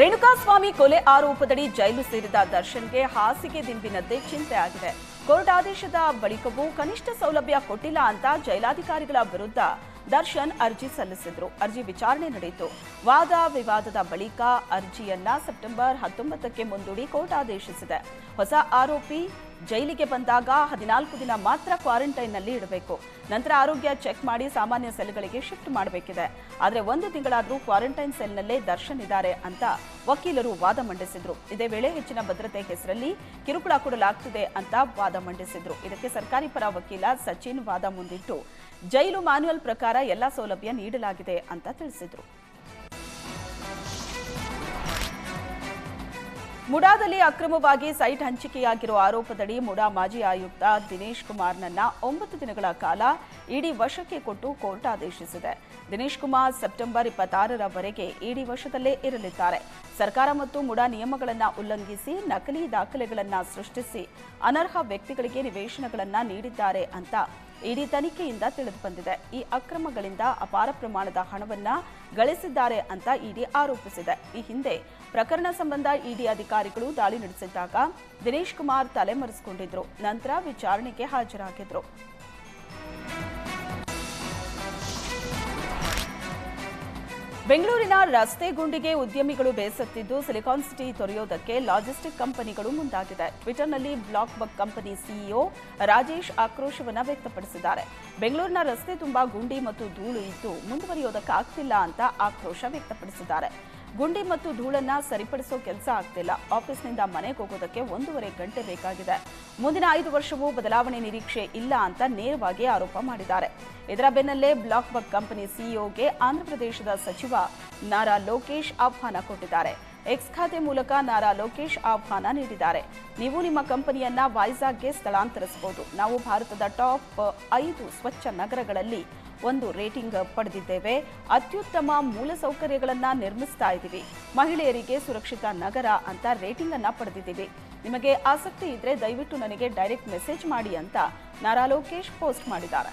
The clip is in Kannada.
ರೇಣುಕಾಸ್ವಾಮಿ ಕೊಲೆ ಆರೋಪದಡಿ ಜೈಲು ಸೇರಿದ ದರ್ಶನ್ಗೆ ಹಾಸಿಗೆ ದಿಂಬಿನದ್ದೇ ಚಿಂತೆ ಆಗಿದೆ. ಕೋರ್ಟ್ ಆದೇಶದ ಬಳಿಕವೂ ಕನಿಷ್ಠ ಸೌಲಭ್ಯ ಕೊಟ್ಟಿಲ್ಲ ಅಂತ ಜೈಲಾಧಿಕಾರಿಗಳ ವಿರುದ್ಧ ದರ್ಶನ್ ಅರ್ಜಿ ಸಲ್ಲಿಸಿದ್ರು. ಅರ್ಜಿ ವಿಚಾರಣೆ ನಡೆಯಿತು. ವಾದ ವಿವಾದದ ಬಳಿಕ ಅರ್ಜಿಯನ್ನ ಸೆಪ್ಟೆಂಬರ್ ಹತ್ತೊಂಬತ್ತಕ್ಕೆ ಮುಂದೂಡಿ ಕೋರ್ಟ್ ಆದೇಶಿಸಿದೆ. ಹೊಸ ಆರೋಪಿ ಜೈಲಿಗೆ ಬಂದಾಗ ಹದಿನಾಲ್ಕು ದಿನ ಮಾತ್ರ ಕ್ವಾರಂಟೈನ್ನಲ್ಲಿ ಇಡಬೇಕು. ನಂತರ ಆರೋಗ್ಯ ಚೆಕ್ ಮಾಡಿ ಸಾಮಾನ್ಯ ಸೆಲ್ಗಳಿಗೆ ಶಿಫ್ಟ್ ಮಾಡಬೇಕಿದೆ. ಆದರೆ ಒಂದು ತಿಂಗಳಾದರೂ ಕ್ವಾರಂಟೈನ್ ಸೆಲ್ನಲ್ಲೇ ದರ್ಶನ್ ಇದ್ದಾರೆ ಅಂತ ವಕೀಲರು ವಾದ ಮಂಡಿಸಿದ್ರು. ಇದೇ ವೇಳೆ ಹೆಚ್ಚಿನ ಭದ್ರತೆ ಹೆಸರಲ್ಲಿ ಕಿರುಕುಳ ಕೊಡಲಾಗ್ತಿದೆ ಅಂತ ವಾದ ಮಂಡಿಸಿದ್ರು. ಇದಕ್ಕೆ ಸರ್ಕಾರಿ ಪರ ವಕೀಲ ಸಚಿನ್ ವಾದ ಮುಂದಿಟ್ಟು, ಜೈಲು ಮ್ಯಾನ್ಯುಯಲ್ ಪ್ರಕಾರ ಎಲ್ಲ ಸೌಲಭ್ಯ ನೀಡಲಾಗಿದೆ ಅಂತ ತಿಳಿಸಿದ್ರು. ಮುಡಾದಲ್ಲಿ ಅಕ್ರಮವಾಗಿ ಸೈಟ್ ಹಂಚಿಕೆಯಾಗಿರುವ ಆರೋಪದಡಿ ಮುಡಾ ಮಾಜಿ ಆಯುಕ್ತ ದಿನೇಶ್ ಕುಮಾರ್ನನ್ನ ಒಂಬತ್ತು ದಿನಗಳ ಕಾಲ ಇಡಿ ವಶಕ್ಕೆ ಕೊಟ್ಟು ಕೋರ್ಟ್ ಆದೇಶಿಸಿದೆ. ದಿನೇಶ್ ಕುಮಾರ್ ಸೆಪ್ಟೆಂಬರ್ ಇಪ್ಪತ್ತಾರರವರೆಗೆ ಇಡಿ ವಶದಲ್ಲೇ ಇರಲಿದ್ದಾರೆ. ಸರ್ಕಾರ ಮತ್ತು ಮುಡಾ ನಿಯಮಗಳನ್ನು ಉಲ್ಲಂಘಿಸಿ ನಕಲಿ ದಾಖಲೆಗಳನ್ನು ಸೃಷ್ಟಿಸಿ ಅನರ್ಹ ವ್ಯಕ್ತಿಗಳಿಗೆ ನಿವೇಶನಗಳನ್ನು ನೀಡಿದ್ದಾರೆ ಅಂತ ಇಡಿ ತನಿಖೆಯಿಂದ ತಿಳಿದು ಬಂದಿದೆ. ಈ ಅಕ್ರಮಗಳಿಂದ ಅಪಾರ ಪ್ರಮಾಣದ ಹಣವನ್ನ ಗಳಿಸಿದ್ದಾರೆ ಅಂತ ಇಡಿ ಆರೋಪಿಸಿದೆ. ಈ ಹಿಂದೆ ಪ್ರಕರಣ ಸಂಬಂಧ ಇಡಿ ಅಧಿಕಾರಿಗಳು ದಾಳಿ ನಡೆಸಿದ್ದಾಗ ದಿನೇಶ್ ಕುಮಾರ್ ತಲೆಮರೆಸಿಕೊಂಡಿದ್ರು. ನಂತರ ವಿಚಾರಣೆಗೆ ಹಾಜರಾಗಿದ್ರು. ಬೆಂಗಳೂರಿನ ರಸ್ತೆ ಗುಂಡಿಗೆ ಉದ್ಯಮಿಗಳು ಬೇಸತ್ತಿದ್ದು ಸಿಲಿಕಾನ್ ಸಿಟಿ ತೊರೆಯೋದಕ್ಕೆ ಲಾಜಿಸ್ಟಿಕ್ ಕಂಪನಿಗಳು ಮುಂದಾಗಿದೆ. ಟ್ವಿಟರ್ನಲ್ಲಿ ಬ್ಲಾಕ್ ಬಕ್ ಕಂಪನಿ ಸಿಇಒ ರಾಜೇಶ್ ಆಕ್ರೋಶವನ್ನ ವ್ಯಕ್ತಪಡಿಸಿದ್ದಾರೆ. ಬೆಂಗಳೂರಿನ ರಸ್ತೆ ತುಂಬಾ ಗುಂಡಿ ಮತ್ತು ಧೂಳು ಇದ್ದು ಮುಂದುವರಿಯೋದಕ್ಕಾಗ್ತಿಲ್ಲ ಅಂತ ಆಕ್ರೋಶ ವ್ಯಕ್ತಪಡಿಸಿದ್ದಾರೆ. ಗುಂಡಿ ಮತ್ತು ಧೂಳನ್ನ ಸರಿಪಡಿಸೋ ಕೆಲಸ ಆಗ್ತಿಲ್ಲ. ಆಫೀಸ್ನಿಂದ ಮನೆಗೆ ಹೋಗೋದಕ್ಕೆ ಒಂದೂವರೆ ಗಂಟೆ ಬೇಕಾಗಿದೆ. ಮುಂದಿನ ಐದು ವರ್ಷವೂ ಬದಲಾವಣೆ ನಿರೀಕ್ಷೆ ಇಲ್ಲ ಅಂತ ನೇರವಾಗಿ ಆರೋಪ ಮಾಡಿದ್ದಾರೆ. ಇದರ ಬೆನ್ನಲ್ಲೇ ಬ್ಲಾಕ್ ಬಗ್ ಕಂಪನಿ ಸಿಇಒಗೆ ಆಂಧ್ರಪ್ರದೇಶದ ಸಚಿವ ನಾರಾ ಲೋಕೇಶ್ ಆಹ್ವಾನ ಕೊಟ್ಟಿದ್ದಾರೆ. ಎಕ್ಸ್ ಖಾತೆ ಮೂಲಕ ನಾರಾ ಲೋಕೇಶ್ ಆಹ್ವಾನ ನೀಡಿದ್ದಾರೆ. ನೀವು ನಿಮ್ಮ ಕಂಪನಿಯನ್ನ ವೈಜಾಗ್ಗೆ ಸ್ಥಳಾಂತರಿಸಬಹುದು. ನಾವು ಭಾರತದ ಟಾಪ್ ಐದು ಸ್ವಚ್ಛ ನಗರಗಳಲ್ಲಿ ಒಂದು ರೇಟಿಂಗ್ ಪಡೆದಿದ್ದೇವೆ. ಅತ್ಯುತ್ತಮ ಮೂಲಸೌಕರ್ಯಗಳನ್ನ ನಿರ್ಮಿಸ್ತಾ ಇದ್ದೀವಿ. ಮಹಿಳೆಯರಿಗೆ ಸುರಕ್ಷಿತ ನಗರ ಅಂತ ರೇಟಿಂಗ್ ಅನ್ನ ಪಡೆದಿದ್ದೀವಿ. ನಿಮಗೆ ಆಸಕ್ತಿ ಇದ್ರೆ ದಯವಿಟ್ಟು ನನಗೆ ಡೈರೆಕ್ಟ್ ಮೆಸೇಜ್ ಮಾಡಿ ಅಂತ ನಾರಾ ಲೋಕೇಶ್ ಪೋಸ್ಟ್ ಮಾಡಿದ್ದಾರೆ.